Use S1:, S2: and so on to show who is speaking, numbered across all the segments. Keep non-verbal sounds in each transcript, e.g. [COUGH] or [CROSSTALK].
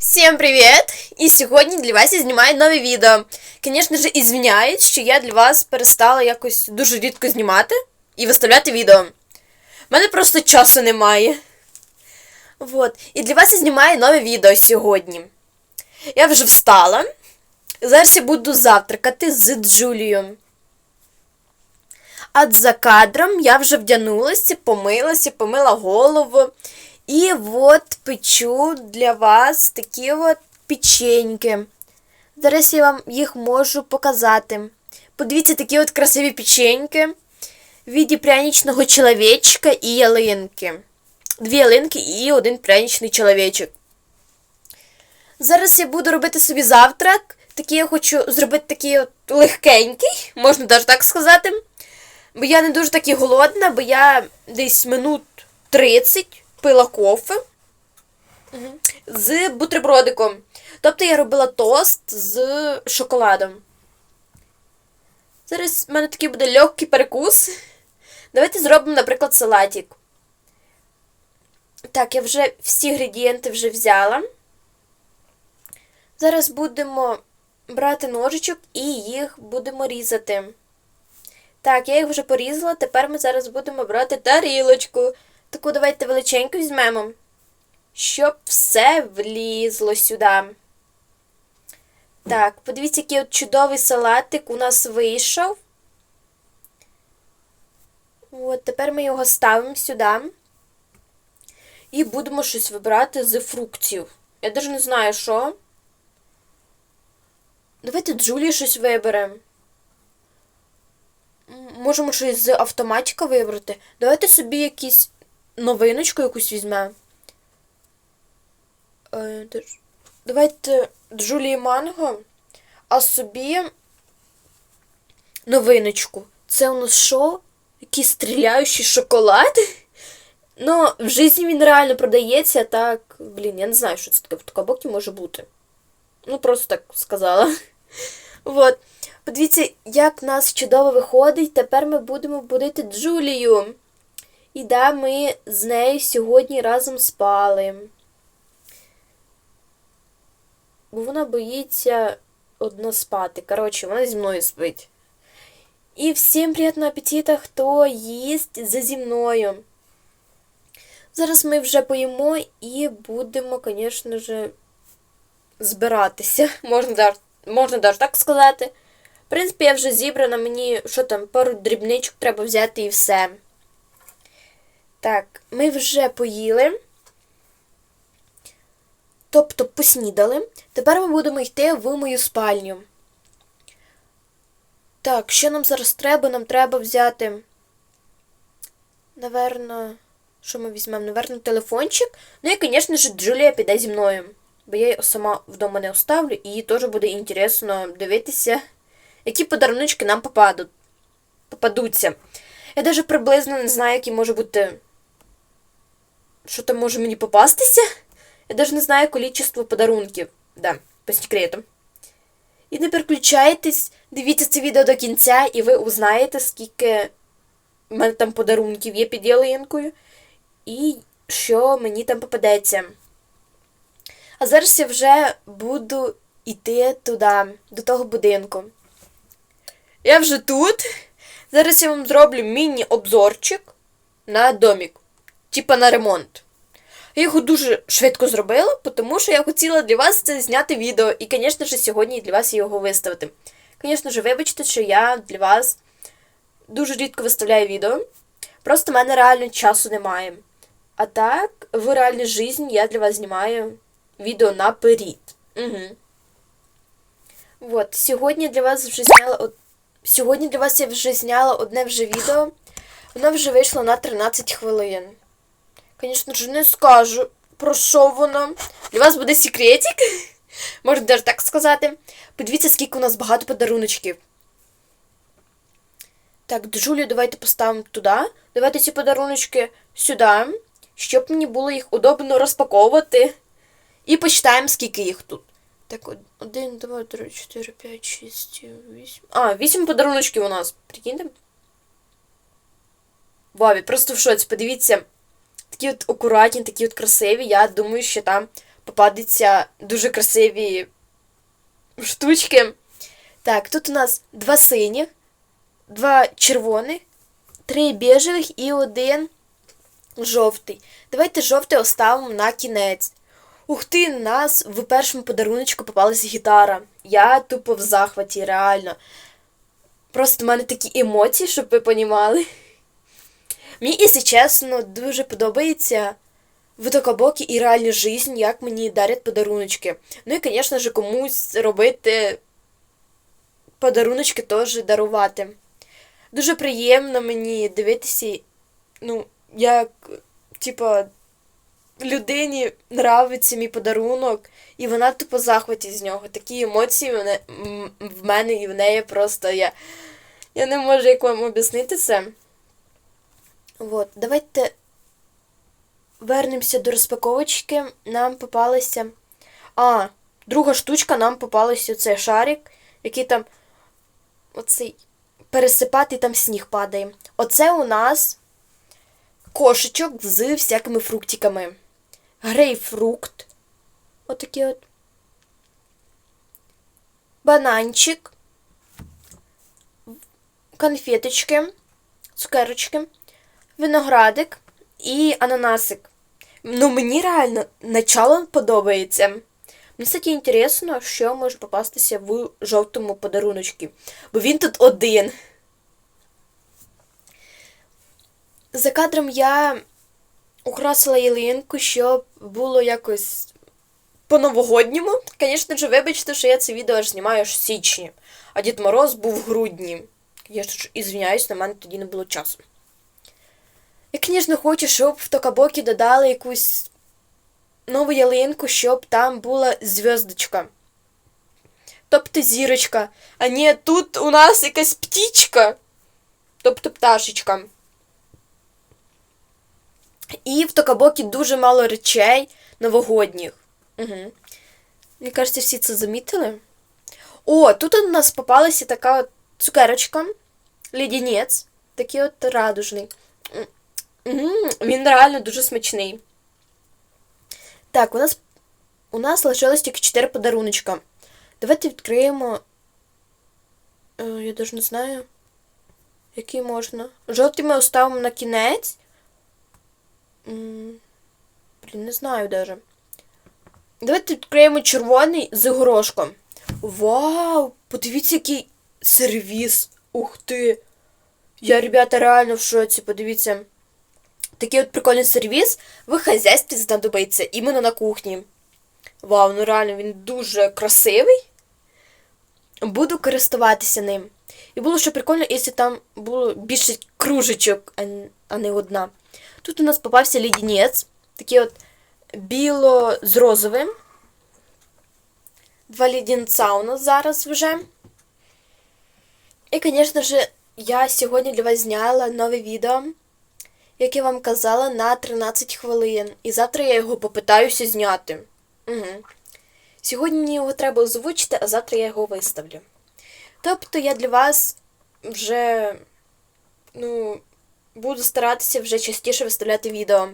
S1: Всем привіт! І сьогодні для вас я знімаю нове відео. Звісно ж, ізвиняюсь, що я для вас перестала якось дуже рідко знімати і виставляти відео. У мене просто часу немає. Вот. І для вас я знімаю нове відео сьогодні. Я вже встала. Зараз я буду завтракати з Джулією. А за кадром я вже вдягнулася, помилася, помила голову. І от печу для вас такі от печеньки. Зараз я вам їх можу показати. Подивіться такі от красиві печеньки в віді пряничного чоловічка і ялинки. Дві ялинки і один пряничний чоловічок. Зараз я буду робити собі завтрак. Такий я хочу зробити такий от легкенький, можна навіть так сказати. Бо я не дуже таки голодна, бо я десь минут 30 пила кофе з бутербродиком. Тобто я робила тост з шоколадом. Зараз в мене такий буде легкий перекус. Давайте зробимо, наприклад, салатик. Так, я вже всі інгредієнти вже взяла. Зараз будемо брати ножичок і їх будемо різати. Так, я їх вже порізала, тепер ми зараз будемо брати тарілочку. Таку давайте величеньку візьмемо, щоб все влізло сюди. Так, подивіться, який от чудовий салатик у нас вийшов. От, тепер ми його ставимо сюди. І будемо щось вибирати з фруктів. Я навіть не знаю, що. Давайте Джулії щось виберемо. Можемо щось з автоматика вибрати. Давайте собі якісь новиночку якусь візьмемо. Е, давайте Джулії Манго, а собі новиночку. Це у нас що? Якийсь стріляючий шоколад? [LAUGHS] Ну, в житті він реально продається, так. Блін, я не знаю, що це таке в Токабокі може бути. Ну, просто так сказала. [LAUGHS] Вот. Подивіться, як в нас чудово виходить. Тепер ми будемо будити Джулію. І да, ми з нею сьогодні разом спали. Бо вона боїться одна спати. Коротше, вона зі мною спить. І всім приємного апетита, хто їсть за зі мною. Зараз ми вже поїмо і будемо, звісно ж, збиратися. [LAUGHS] Можна даже, можна так сказати. В принципі, я вже зібрана, мені що там, пару дрібничок треба взяти і все. Так, ми вже поїли. Тобто поснідали. Тепер ми будемо йти в мою спальню. Так, що нам зараз треба? Нам треба взяти. Наверно, що ми візьмемо? Наверно, телефончик. Ну і, звісно ж, Джулія піде зі мною. Бо я її сама вдома не оставлю, і їй теж буде інтересно дивитися, які подарунки нам попадуть. попадуться. Я навіть приблизно не знаю, які може бути що там може мені попастися? Я навіть не знаю количество подарунків. Да, по секрету. І не переключайтесь, дивіться це відео до кінця, і ви узнаєте, скільки в мене там подарунків є під ялинкою, і що мені там попадеться. А зараз я вже буду йти туди, до того будинку. Я вже тут. Зараз я вам зроблю міні-обзорчик на домик типа на ремонт. Я його дуже швидко зробила, тому що я хотіла для вас це зняти відео. І, звісно ж, сьогодні для вас його виставити. Звісно ж, вибачте, що я для вас дуже рідко виставляю відео. Просто в мене реально часу немає. А так, в реальній житті я для вас знімаю відео наперед. Угу. От, сьогодні для вас вже зняла Сьогодні для вас я вже зняла одне вже відео. Воно вже вийшло на 13 хвилин. Звісно ж, не скажу, про що воно. Для вас буде секретик. [LAUGHS] Можна навіть так сказати. Подивіться, скільки у нас багато подаруночків. Так, Джулію давайте поставимо туди. Давайте ці подаруночки сюди, щоб мені було їх удобно розпаковувати. І почитаємо, скільки їх тут. Так, один, два, три, чотири, п'ять, шість, вісім. А, вісім подаруночків у нас. Прикиньте. Бабі, просто в шоці, подивіться такі от акуратні, такі от красиві. Я думаю, що там попадуться дуже красиві штучки. Так, тут у нас два синіх, два червоних, три біжевих і один жовтий. Давайте жовтий оставимо на кінець. Ух ти, у нас в першому подаруночку попалася гітара. Я тупо в захваті, реально. Просто в мене такі емоції, щоб ви понімали. Мені, якщо чесно, дуже подобається в Токабокі і реальній житті, як мені дарять подаруночки. Ну і, звісно ж, комусь робити подаруночки теж дарувати. Дуже приємно мені дивитися, ну, як, типа, людині нравиться мій подарунок, і вона тупо захваті з нього. Такі емоції в мене і в неї просто я. Я не можу як вам об'яснити це. От, давайте вернемося до розпаковочки. Нам попалися. А, друга штучка нам попалася цей шарик, який там. Оцей пересипати там сніг падає. Оце у нас кошечок з всякими фруктиками. Грейпфрукт. Отакий от. Бананчик. Конфеточки, цукерочки, виноградик і ананасик. Ну, мені реально начало подобається. Мені, кстати, інтересно, що може попастися в жовтому подаруночку. Бо він тут один. За кадром я украсила ялинку, щоб було якось по-новогодньому. Звісно ж, вибачте, що я це відео знімаю аж в січні, а Дід Мороз був в грудні. Я ж ізвиняюсь, на мене тоді не було часу. Я, звісно, хочу, щоб в Токабокі додали якусь нову ялинку, щоб там була зв'язочка. Тобто зірочка. А ні, тут у нас якась птічка. Тобто пташечка. І в Токабокі дуже мало речей новогодніх. Угу. Мені кажеться, всі це замітили. О, тут у нас попалася така от цукерочка. Лідінець. Такий от радужний. Угу. Він реально дуже смачний. Так, у нас у нас лишилось тільки 4 подаруночка. Давайте відкриємо. Е, я навіть не знаю. Який можна. Жовтий ми оставимо на кінець. Блін, не знаю даже. Давайте відкриємо червоний з горошком. Вау! Подивіться, який сервіс! Ух ти! Я, ребята, реально в шоці, подивіться. Такий от прикольний сервіс в хазяйстві знадобиться іменно на кухні. Вау, ну реально, він дуже красивий. Буду користуватися ним. І було ще прикольно, якщо там було більше кружечок, а не одна. Тут у нас попався лідінець, такий от біло з розовим. Два лідінця у нас зараз вже. І, звісно ж, я сьогодні для вас зняла нове відео, як я вам казала, на 13 хвилин. І завтра я його попитаюся зняти. Угу. Сьогодні його треба озвучити, а завтра я його виставлю. Тобто я для вас вже, ну, буду старатися вже частіше виставляти відео.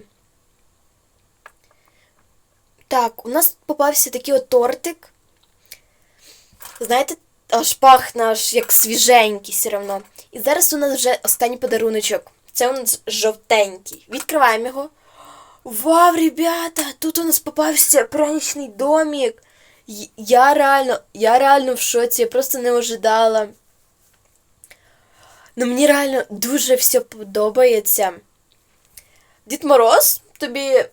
S1: Так, у нас попався такий от тортик. Знаєте, аж пахне аж як свіженький все одно. І зараз у нас вже останній подаруночок. Це у нас жовтенький. Відкриваємо його. Вау, ребята! Тут у нас попався праздничний домик. Я реально, я реально в шоці, я просто не ожидала. Ну мені реально дуже все подобається. Дід Мороз, тобі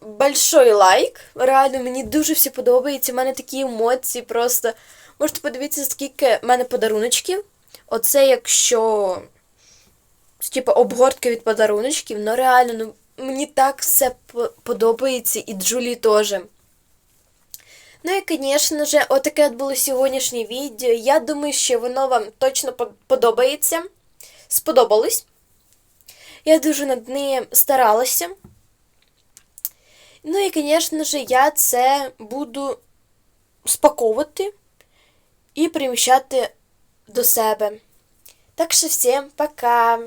S1: большой лайк. Реально, мені дуже все подобається. У мене такі емоції просто. Можете подивитися, скільки в мене подаруночків. Оце якщо. Типу, обгортки від подаруночків, ну реально, ну мені так все подобається і Джулі теж. Ну і, звісно ж, отаке от було сьогоднішнє відео. Я думаю, що воно вам точно подобається сподобалось. Я дуже над ним старалася. Ну і, звісно ж, я це буду спаковувати і приміщати до себе. Так що всім пока!